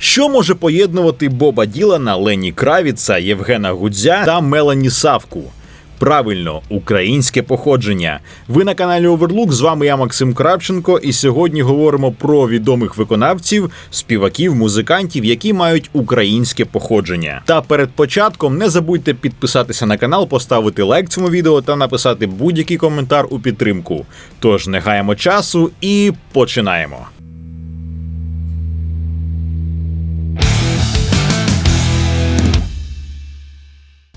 Що може поєднувати Боба Ділана, Лені Кравіца, Євгена Гудзя та Мелані Савку? Правильно, українське походження. Ви на каналі Оверлук. З вами я Максим Кравченко, і сьогодні говоримо про відомих виконавців, співаків, музикантів, які мають українське походження. Та перед початком не забудьте підписатися на канал, поставити лайк цьому відео та написати будь-який коментар у підтримку. Тож не гаємо часу і починаємо.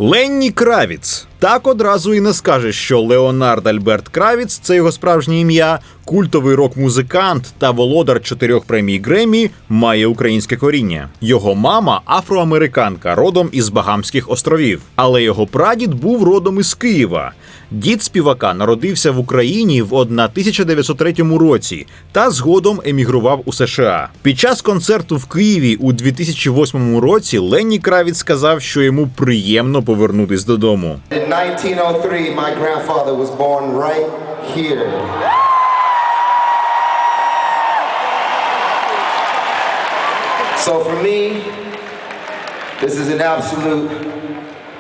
Ленні Кравіц. Так одразу і не скажеш, що Леонард Альберт Кравіц це його справжнє ім'я, культовий рок-музикант та володар чотирьох премій Гремі має українське коріння. Його мама афроамериканка, родом із Багамських островів, але його прадід був родом із Києва. Дід співака народився в Україні в 1903 році та згодом емігрував у США. Під час концерту в Києві у 2008 році Ленні Кравіц сказав, що йому приємно повернутись додому. In 1903, my grandfather was born right here. So for me, this is an absolute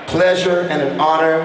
pleasure and an honor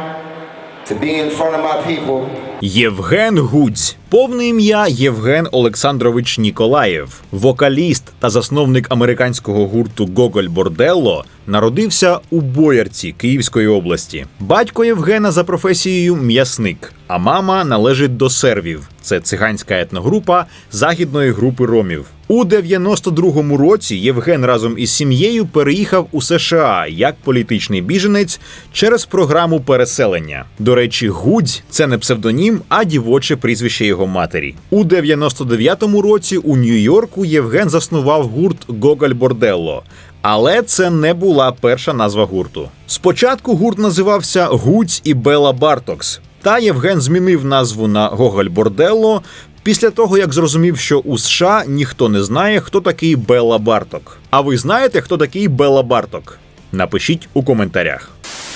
to be in front of my people. Євген Гудзь, повне ім'я Євген Олександрович Ніколаєв, вокаліст та засновник американського гурту Гоголь Борделло, народився у Боярці Київської області. Батько Євгена за професією м'ясник, а мама належить до сервів. Це циганська етногрупа західної групи ромів. У 92-му році Євген разом із сім'єю переїхав у США як політичний біженець через програму переселення. До речі, Гудзь це не псевдонім, а дівоче прізвище його матері. У 99-му році у Нью-Йорку Євген заснував гурт Гоголь Борделло. Але це не була перша назва гурту. Спочатку гурт називався Гудзь і Бела Бартокс. Та Євген змінив назву на Гоголь Борделло після того, як зрозумів, що у США ніхто не знає, хто такий Бела Барток. А ви знаєте, хто такий Бела Барток? Напишіть у коментарях.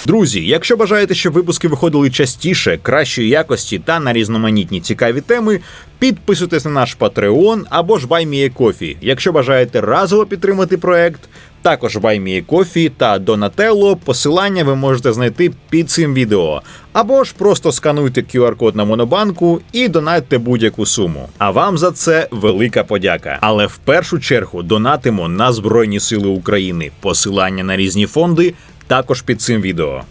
Друзі, якщо бажаєте, щоб випуски виходили частіше, кращої якості та на різноманітні цікаві теми, підписуйтесь на наш Patreon або ж BuyMeACoffee. Якщо бажаєте разово підтримати проект, також BuyMeACoffee та Donatello, посилання ви можете знайти під цим відео. Або ж просто скануйте QR-код на Монобанку і донатьте будь-яку суму. А вам за це велика подяка. Але в першу чергу донатимо на Збройні Сили України. Посилання на різні фонди також під цим відео.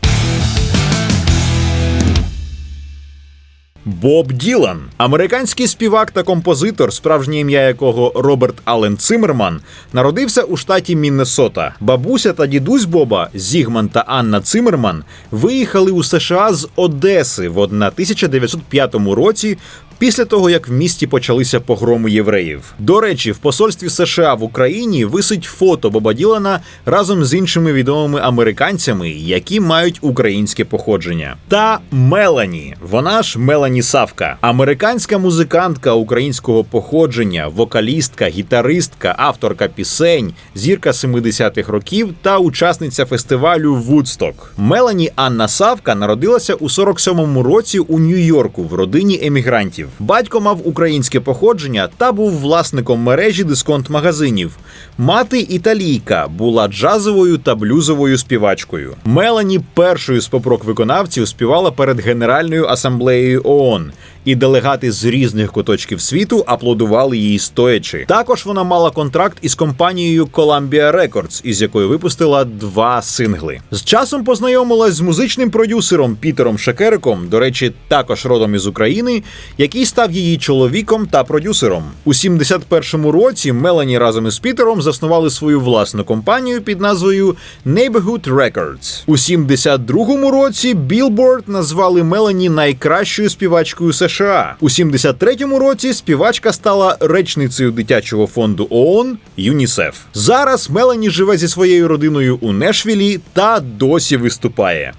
Боб Ділан, американський співак та композитор, справжнє ім'я якого Роберт Аллен Циммерман, народився у штаті Міннесота. Бабуся та дідусь Боба Зігман та Анна Циммерман виїхали у США з Одеси в 1905 році. Після того, як в місті почалися погроми євреїв. До речі, в посольстві США в Україні висить фото Боба Ділана разом з іншими відомими американцями, які мають українське походження. Та Мелані, вона ж Мелані Савка, американська музикантка українського походження, вокалістка, гітаристка, авторка пісень, зірка 70-х років та учасниця фестивалю Вудсток. Мелані Анна Савка народилася у 47-му році у Нью-Йорку в родині емігрантів. Батько мав українське походження та був власником мережі дисконт-магазинів. Мати італійка була джазовою та блюзовою співачкою. Мелані першою з попрок виконавців співала перед Генеральною асамблеєю ООН. І делегати з різних куточків світу аплодували її стоячи. Також вона мала контракт із компанією Columbia Records, із якою випустила два сингли. З часом познайомилась з музичним продюсером Пітером Шекериком, до речі, також родом із України, який став її чоловіком та продюсером. У 71-му році Мелані разом із Пітером заснували свою власну компанію під назвою Neighborhood Records. У 72-му році Billboard назвали Мелані найкращою співачкою США. У 73-му році співачка стала речницею дитячого фонду ООН ЮНІСЕФ. Зараз Мелані живе зі своєю родиною у Нешвілі та досі виступає.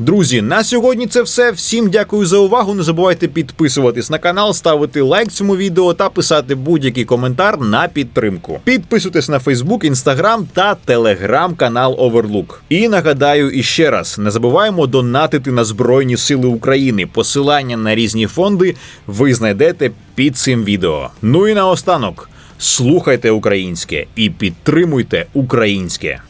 Друзі, на сьогодні це все. Всім дякую за увагу. Не забувайте підписуватись на канал, ставити лайк цьому відео та писати будь-який коментар на підтримку. Підписуйтесь на Фейсбук, Інстаграм та Телеграм канал Overlook. І нагадаю іще раз: не забуваємо донатити на Збройні Сили України. Посилання на різні фонди ви знайдете під цим відео. Ну і наостанок. Слухайте українське і підтримуйте українське.